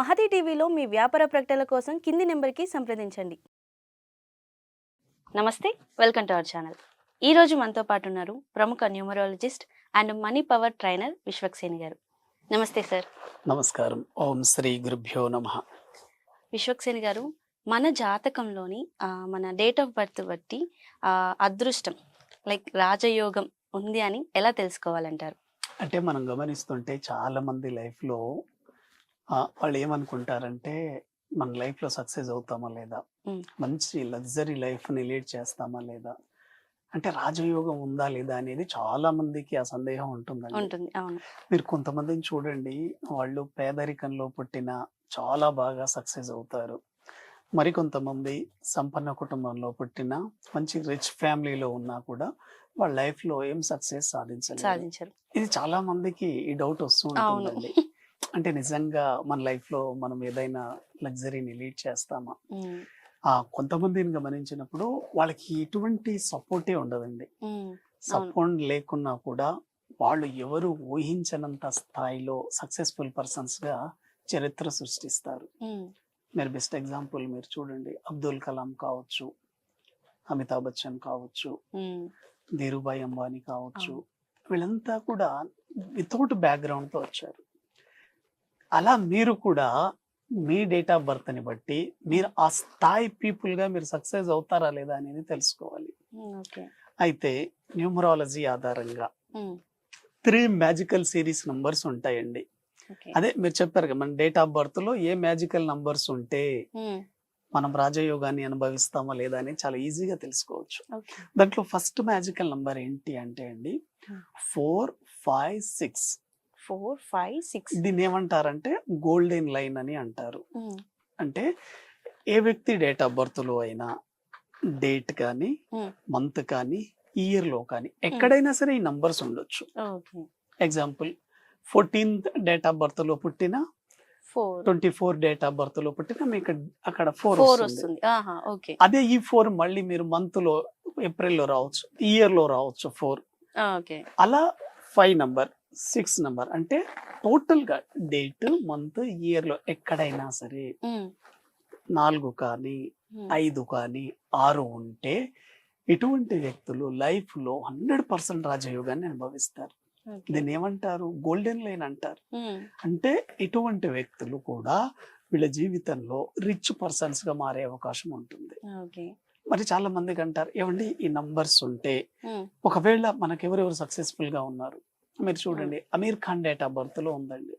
మహతి టీవీలో మీ వ్యాపార ప్రకటనల కోసం కింది నెంబర్కి సంప్రదించండి. నమస్తే వెల్కమ్ టు అవర్ ఛానల్. ఈ రోజు మనతో పాటు ఉన్నారు ప్రముఖ numerologist and money power trainer Vishwakseni గారు. నమస్తే సార్. నమస్కారం. ఓం శ్రీ గురుభ్యో నమ. విశ్వక్సేని గారు మన జాతకంలోని మన డేట్ ఆఫ్ బర్త్ బట్టి అదృష్టం లైక్ రాజయోగం ఉంది అని ఎలా తెలుసుకోవాలంటారు? అంటే మనం గమనిస్తుంటే చాలా మంది లైఫ్లో వాళ్ళు ఏమనుకుంటారంటే మన లైఫ్లో సక్సెస్ అవుతామా లేదా. మంచి లగ్జరీ లైఫ్ని లీడ్ చేస్తామా లేదా? అంటే రాజయోగం ఉందా లేదా అనేది చాలా మందికి ఆ సందేహం ఉంటుందండి. ఉంటుంది. మీరు కొంతమందిని చూడండి వాళ్ళు పేదరికంలో పుట్టిన చాలా బాగా సక్సెస్ అవుతారు. మరికొంతమంది సంపన్న కుటుంబంలో పుట్టిన మంచి రిచ్ ఫ్యామిలీలో ఉన్నా కూడా వాళ్ళ లైఫ్లో ఏం సక్సెస్ సాధించలేదు. సాధించారు. ఇది చాలా మందికి ఈ డౌట్ వస్తూ ఉంటుందండి. అంటే నిజంగా మన లైఫ్లో మనం ఏదైనా లగ్జరీని లీడ్ చేస్తామా? కొంతమందిని గమనించినప్పుడు వాళ్ళకి ఎటువంటి సపోర్టే ఉండదండి. సపోర్ట్ లేకున్నా కూడా వాళ్ళు ఎవరు ఊహించనంత స్థాయిలో సక్సెస్ఫుల్ పర్సన్స్గా చరిత్ర సృష్టిస్తారు. మీరు బెస్ట్ ఎగ్జాంపుల్ మీరు చూడండి. అబ్దుల్ కలాం కావచ్చు అమితాబ్ బచ్చన్ కావచ్చు ధీరుభాయ్ అంబానీ కావచ్చు. వీళ్ళంతా కూడా వితౌట్ బ్యాక్గ్రౌండ్తో వచ్చారు. అలా మీరు కూడా మీ డేట్ ఆఫ్ బర్త్ని బట్టి మీరు ఆ స్థాయి పీపుల్గా మీరు సక్సెస్ అవుతారా లేదా అనేది తెలుసుకోవాలి. అయితే న్యూమరాలజీ ఆధారంగా త్రీ మ్యాజికల్ సిరీస్ నంబర్స్ ఉంటాయండి. అదే మీరు చెప్పారు కదా మన డేట్ ఆఫ్ బర్త్లో ఏ మ్యాజికల్ నంబర్స్ ఉంటే మనం రాజయోగాన్ని అనుభవిస్తామా లేదా అని చాలా ఈజీగా తెలుసుకోవచ్చు. దాంట్లో ఫస్ట్ మ్యాజికల్ నంబర్ ఏంటి అంటే అండి. Four five six four five six. దీన్ని ఏమంటారంటే గోల్డెన్ లైన్ అని అంటారు. అంటే ఏ వ్యక్తి డేట్ ఆఫ్ బర్త్లో అయినా డేట్ కానీ. మంత్ కానీ ఇయర్లో కానీ ఎక్కడైనా సరే ఈ నంబర్స్ ఉండొచ్చు. ఎగ్జాంపుల్ ఫోర్టీన్త్ డేట్ ఆఫ్ బర్త్లో పుట్టిన ట్వంటీ ఫోర్ డేట్ ఆఫ్ బర్త్లో పుట్టిన మీకు అక్కడ ఫోర్ వస్తుంది. అదే ఈ ఫోర్ మళ్ళీ మీరు మంత్లో ఏప్రిల్లో రావచ్చు ఇయర్లో రావచ్చు ఫోర్. ఓకే. అలా ఫైవ్ నంబర్. Six number. అంటే టోటల్గా డేట్ మంత్ ఇయర్లో ఎక్కడైనా సరే నాలుగు కానీ ఐదు కానీ ఆరు ఉంటే ఇటువంటి వ్యక్తులు లైఫ్లో హండ్రెడ్ పర్సెంట్ రాజయోగాన్ని అనుభవిస్తారు. దీన్ని ఏమంటారు? గోల్డెన్ లైన్ అంటారు. అంటే ఇటువంటి వ్యక్తులు కూడా వీళ్ళ జీవితంలో రిచ్ పర్సన్స్గా మారే అవకాశం ఉంటుంది. మరి చాలా మందికి అంటారు ఏమండి ఈ నంబర్స్ ఉంటే ఒకవేళ మనకు ఎవరెవరు సక్సెస్ఫుల్గా ఉన్నారు మీరు చూడండి అమీర్ ఖాన్ డేట్ ఆఫ్ బర్త్లో ఉందండి.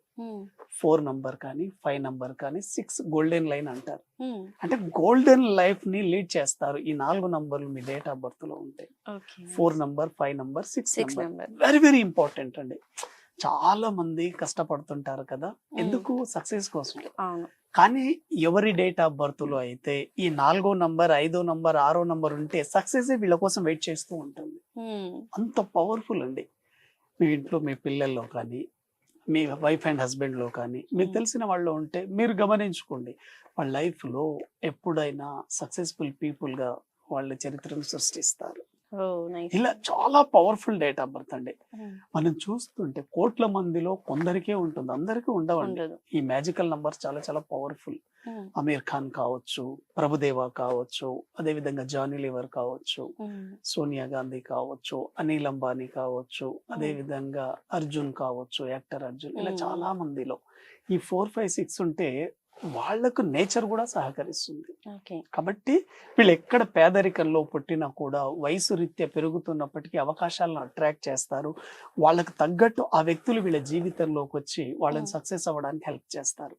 ఫోర్ నంబర్ కానీ ఫైవ్ నంబర్ కానీ సిక్స్ గోల్డెన్ లైన్ అంటారు. అంటే గోల్డెన్ లైఫ్ని లీడ్ చేస్తారు ఈ నాలుగు నంబర్లు మీ డేట్ ఆఫ్ బర్త్లో ఉంటాయి four number five number six very very important అండి. చాలా మంది కష్టపడుతుంటారు కదా ఎందుకు? సక్సెస్ కోసం. కానీ ఎవరి డేట్ ఆఫ్ బర్త్లో అయితే ఈ నాలుగో నంబర్ ఐదో నంబర్ ఆరో నంబర్ ఉంటే సక్సెస్ వీళ్ళ కోసం వెయిట్ చేస్తూ ఉంటుంది. అంత పవర్ఫుల్ అండి. మీ ఇంట్లో మీ పిల్లల్లో కానీ మీ వైఫ్ అండ్ హస్బెండ్లో కానీ మీకు. తెలిసిన వాళ్ళు ఉంటే మీరు గమనించుకోండి. వాళ్ళ లైఫ్లో ఎప్పుడైనా సక్సెస్ఫుల్ పీపుల్గా వాళ్ళ చరిత్రను సృష్టిస్తారు. ఇలా చాలా పవర్ఫుల్ డేట్ ఆఫ్ బర్త్ అండి మనం చూస్తుంటే కోట్ల మందిలో కొందరికే ఉంటుంది అందరికీ ఉండవండి. ఈ మ్యాజికల్ నంబర్స్ చాలా చాలా పవర్ఫుల్ అమీర్ ఖాన్ కావచ్చు ప్రభుదేవా కావచ్చు అదే విధంగా జానీ లివర్ కావచ్చు సోనియా గాంధీ కావచ్చు అనిల్ అంబానీ కావచ్చు అదే విధంగా అర్జున్ కావచ్చు యాక్టర్ అర్జున్ ఇలా. చాలా మందిలో. ఈ ఫోర్ ఫైవ్ సిక్స్ ఉంటే వాళ్ళకు నేచర్ కూడా సహకరిస్తుంది. కాబట్టి వీళ్ళు ఎక్కడ పేదరికంలో పుట్టినా కూడా వయసు రీత్యా పెరుగుతున్నప్పటికీ అవకాశాలను అట్రాక్ట్ చేస్తారు. వాళ్ళకు తగ్గట్టు ఆ వ్యక్తులు వీళ్ళ జీవితంలోకి వచ్చి వాళ్ళని. సక్సెస్ అవ్వడానికి హెల్ప్ చేస్తారు.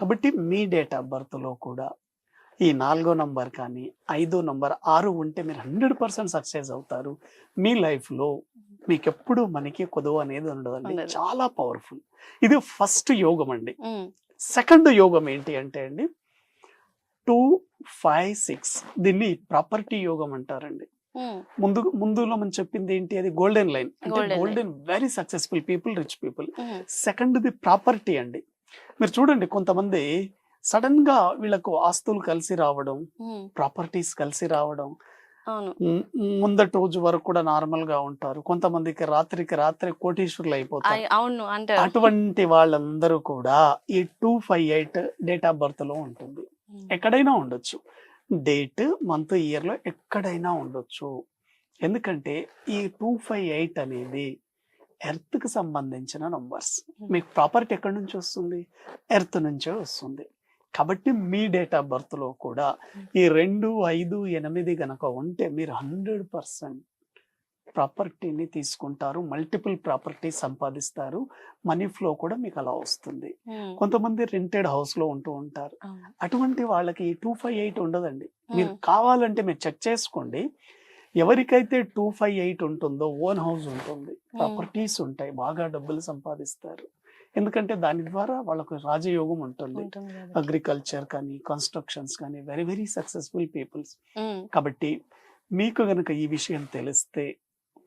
కాబట్టి మీ డేట్ ఆఫ్ బర్త్లో కూడా ఈ నాలుగో నంబర్ కానీ ఐదో నంబర్ ఆరు ఉంటే మీరు హండ్రెడ్ పర్సెంట్ సక్సెస్ అవుతారు. మీ లైఫ్లో మీకు ఎప్పుడు మనకి కొదువ అనేది ఉండదండి. ఉండదు. చాలా పవర్ఫుల్. ఇది ఫస్ట్ యోగం అండి. సెకండ్ యోగం ఏంటి అంటే అండి టూ ఫైవ్ సిక్స్ దీన్ని ప్రాపర్టీ యోగం అంటారండి. ముందు ముందులో మనం చెప్పింది ఏంటి? అది గోల్డెన్ లైన్. అంటే. Golden very successful people rich people. Second the property అండి. మీరు చూడండి కొంతమంది సడన్గా వీళ్ళకు ఆస్తులు కలిసి రావడం ప్రాపర్టీస్ కలిసి రావడం ముందటి రోజు వరకు కూడా నార్మల్గా ఉంటారు. కొంతమందికి రాత్రికి రాత్రి కోటీశ్వరులు అయిపోతారు. అవును అటువంటి వాళ్ళందరూ కూడా ఈ two five eight date of బర్త్లో ఉంటుంది. ఎక్కడైనా ఉండొచ్చు. డేట్ మంత్ ఇయర్లో ఎక్కడైనా ఉండొచ్చు. ఎందుకంటే ఈ టూ ఫైవ్ ఎయిట్ అనేది ఎర్త్కి సంబంధించిన నంబర్స్ మీకు ప్రాపర్టీ ఎక్కడి నుంచి వస్తుంది? ఎర్త్ నుంచే వస్తుంది. కాబట్టి మీ డేట్ ఆఫ్ బర్త్లో కూడా ఈ రెండు ఐదు ఎనిమిది గనక ఉంటే మీరు హండ్రెడ్ పర్సెంట్ ప్రాపర్టీని తీసుకుంటారు. మల్టిపుల్ ప్రాపర్టీ సంపాదిస్తారు. మనీ ఫ్లో కూడా మీకు అలా వస్తుంది. ఉమ్. కొంతమంది రెంటెడ్ హౌస్లో ఉంటూ ఉంటారు. అటువంటి వాళ్ళకి టూ ఫైవ్ ఎయిట్ ఉండదండి. మీరు. కావాలంటే మీరు చెక్ చేసుకోండి. ఎవరికైతే టూ ఫైవ్ ఎయిట్ ఉంటుందో ఓన్ హౌస్ ఉంటుంది ప్రాపర్టీస్ ఉంటాయి బాగా డబ్బులు సంపాదిస్తారు ఎందుకంటే దాని ద్వారా వాళ్ళకు రాజయోగం ఉంటుంది. అగ్రికల్చర్ కానీ కన్స్ట్రక్షన్స్ కానీ వెరీ వెరీ సక్సెస్ఫుల్ పీపుల్స్. కాబట్టి మీకు గనుక ఈ విషయం తెలిస్తే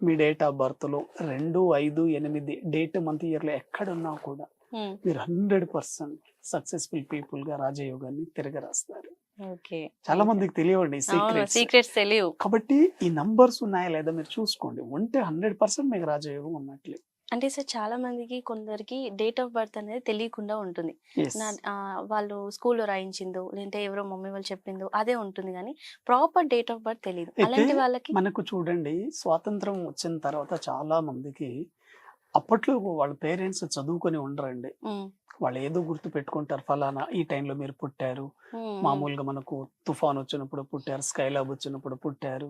మీ డేట్ ఆఫ్ బర్త్లో రెండు ఐదు ఎనిమిది డేట్ మంత్ ఇయర్లో ఎక్కడున్నా కూడా ఉమ్. మీరు హండ్రెడ్ పర్సెంట్ సక్సెస్ఫుల్ పీపుల్గా రాజయోగాన్ని తిరగరాస్తారు చాలా మందికి తెలియవండి సీక్రెట్స్ తెలియవు. కాబట్టి ఈ నంబర్స్ ఉన్నాయా లేదా మీరు చూసుకోండి. ఉంటే హండ్రెడ్ పర్సెంట్ మీకు రాజయోగం ఉన్నట్లే. అంటే సార్ చాలా మందికి కొందరికి డేట్ ఆఫ్ బర్త్ అనేది తెలియకుండా ఉంటుంది. వాళ్ళు స్కూల్లో రాయించిందో లేదంటే ఎవరో మమ్మీ వాళ్ళు చెప్పిందో అదే ఉంటుంది కానీ ప్రాపర్ డేట్ ఆఫ్ బర్త్ తెలియదు అలాంటి వాళ్ళకి మనకు చూడండి స్వాతంత్రం వచ్చిన తర్వాత చాలా మందికి అప్పట్లో వాళ్ళ పేరెంట్స్ చదువుకొని ఉండరండి. వాళ్ళు ఏదో గుర్తు పెట్టుకుంటారు. ఫలానా ఈ టైంలో మీరు పుట్టారు. మామూలుగా మనకు తుఫాన్ వచ్చినప్పుడు పుట్టారు. స్కైలాబ్ వచ్చినప్పుడు పుట్టారు.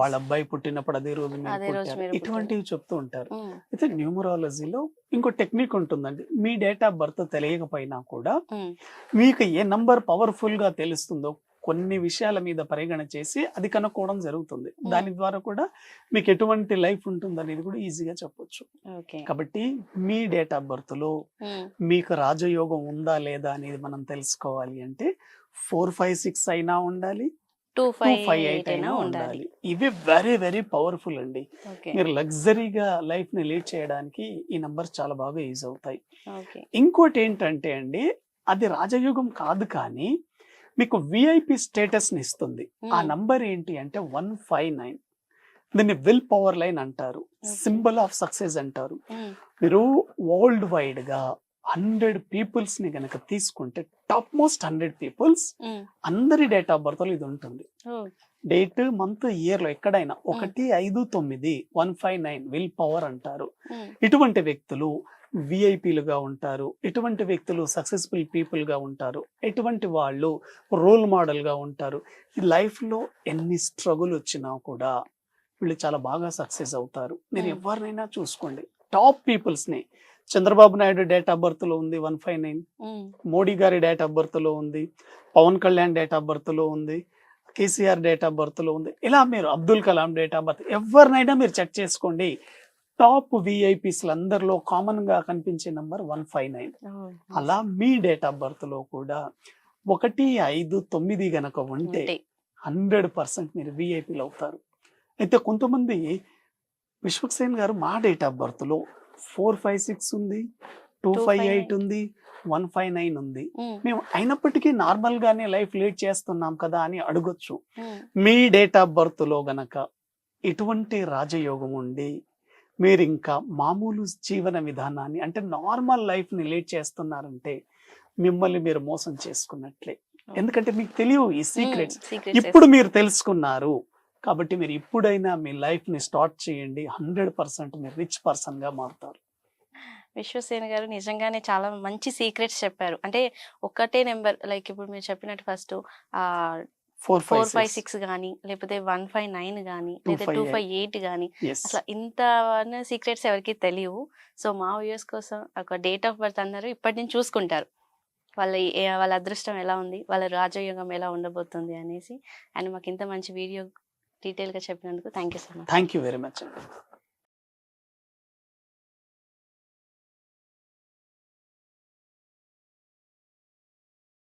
వాళ్ళ అబ్బాయి పుట్టినప్పుడు అదే రోజు పుట్టారు. ఇటువంటివి చెప్తూ ఉంటారు. అయితే న్యూమరాలజీలో ఇంకో టెక్నిక్ ఉంటుందండి. మీ డేట్ ఆఫ్ బర్త్ తెలియకపోయినా కూడా మీకు ఏ నంబర్ పవర్ఫుల్గా తెలుస్తుందో కొన్ని విషయాల మీద పరిగణ చేసి అది కనుక్కోవడం జరుగుతుంది. దాని ద్వారా కూడా మీకు ఎటువంటి లైఫ్ ఉంటుంది అనేది కూడా ఈజీగా చెప్పొచ్చు. కాబట్టి మీ డేట్ ఆఫ్ బర్త్లో మీకు రాజయోగం ఉందా లేదా అనేది మనం తెలుసుకోవాలి అంటే ఫోర్ ఫైవ్ సిక్స్ అయినా ఉండాలి టూ ఫైవ్ ఫైవ్ ఎయిట్ అయినా ఉండాలి. ఇవి వెరీ వెరీ పవర్ఫుల్ అండి. మీరు లగ్జరీగా లైఫ్ని లీడ్ చేయడానికి ఈ నంబర్స్ చాలా బాగా యూజ్ అవుతాయి. ఇంకోటి ఏంటంటే అండి అది రాజయోగం కాదు కానీ మీకు విఐపి స్టేటస్ని ఇస్తుంది. ఆ నంబర్ ఏంటి అంటే వన్ ఫైవ్ నైన్ దీన్ని విల్ పవర్ లైన్ అంటారు. సింబల్ ఆఫ్ సక్సెస్ అంటారు. ఉమ్, మీరు వరల్డ్ వైడ్గా హండ్రెడ్ పీపుల్స్ని గనక తీసుకుంటే టాప్ మోస్ట్ హండ్రెడ్ పీపుల్స్ అందరి డేట్ ఆఫ్ బర్త్లో ఇది ఉంటుంది. డేట్ మంత్ ఇయర్లో ఎక్కడైనా ఒకటి ఐదు తొమ్మిది one five nine will power అంటారు. ఇటువంటి వ్యక్తులు విఐపీలుగా ఉంటారు. ఇటువంటి వ్యక్తులు సక్సెస్ఫుల్ పీపుల్గా ఉంటారు. ఇటువంటి వాళ్ళు రోల్ మోడల్గా ఉంటారు. ఈ లైఫ్లో ఎన్ని స్ట్రగుల్ వచ్చినా కూడా వీళ్ళు చాలా బాగా సక్సెస్ అవుతారు. మీరు Hmm. ఎవరినైనా చూసుకోండి. టాప్ పీపుల్స్ని. చంద్రబాబు నాయుడు డేట్ ఆఫ్ బర్త్లో ఉంది వన్ ఫైవ్ నైన్ మోడీ గారి డేట్ ఆఫ్ బర్త్లో ఉంది. పవన్ కళ్యాణ్ డేట్ ఆఫ్ బర్త్లో ఉంది. కేసీఆర్ డేట్ ఆఫ్ బర్త్లో ఉంది. ఇలా మీరు Abdul Kalam date of birth ఎవరినైనా మీరు చెక్ చేసుకోండి. టాప్ విఐపీస్ అందరిలో కామన్గా కనిపించే నంబర్ వన్ ఫైవ్ నైన్ అలా మీ డేట్ ఆఫ్ బర్త్లో కూడా ఒకటి ఐదు తొమ్మిది గనక ఉంటే. హండ్రెడ్ పర్సెంట్ మీరు విఐపీలు అవుతారు. అయితే కొంతమంది విశ్వక్సేన్ గారు మా డేట్ ఆఫ్ బర్త్లో ఫోర్ ఫైవ్ సిక్స్ ఉంది టూ ఫైవ్ ఎయిట్ ఉంది వన్ ఫైవ్ నైన్ ఉంది. మేము అయినప్పటికీ నార్మల్ గానే లైఫ్ లీడ్ చేస్తున్నాం కదా అని అడగొచ్చు. మీ డేట్ ఆఫ్ బర్త్లో గనక ఇటువంటి రాజయోగం ఉండి మీరు ఇంకా మామూలు జీవన విధానాన్ని అంటే నార్మల్ లైఫ్ని లీడ్ చేస్తున్నారంటే మిమ్మల్ని మీరు మోసం చేసుకున్నట్లే. ఎందుకంటే మీకు తెలియవు ఈ సీక్రెట్స్. ఇప్పుడు మీరు తెలుసుకున్నారు. కాబట్టి మీరు ఇప్పుడైనా మీ లైఫ్ని స్టార్ట్ చేయండి. హండ్రెడ్ పర్సెంట్ మీరు రిచ్ పర్సన్గా మారుతారు. విశ్వసేన గారు నిజంగానే చాలా మంచి సీక్రెట్స్ చెప్పారు. అంటే ఒకటే నెంబర్ లైక్ ఇప్పుడు మీరు చెప్పినట్టు first four four five six. కానీ లేకపోతే వన్ ఫైవ్ నైన్ కానీ లేదా టూ. ఫైవ్ ఎయిట్ కానీ అసలు ఇంత సీక్రెట్స్ ఎవరికి తెలియవు సో మా వ్యూయర్స్ కోసం ఒక డేట్ ఆఫ్ బర్త్ అందరూ ఇప్పటి నుంచి చూసుకుంటారు. వాళ్ళ వాళ్ళ అదృష్టం ఎలా ఉంది వాళ్ళ రాజయోగం ఎలా ఉండబోతుంది అనేసి. అండ్ మాకు ఇంత మంచి వీడియో డీటెయిల్గా చెప్పినందుకు thank you so much. Thank you very much అండి.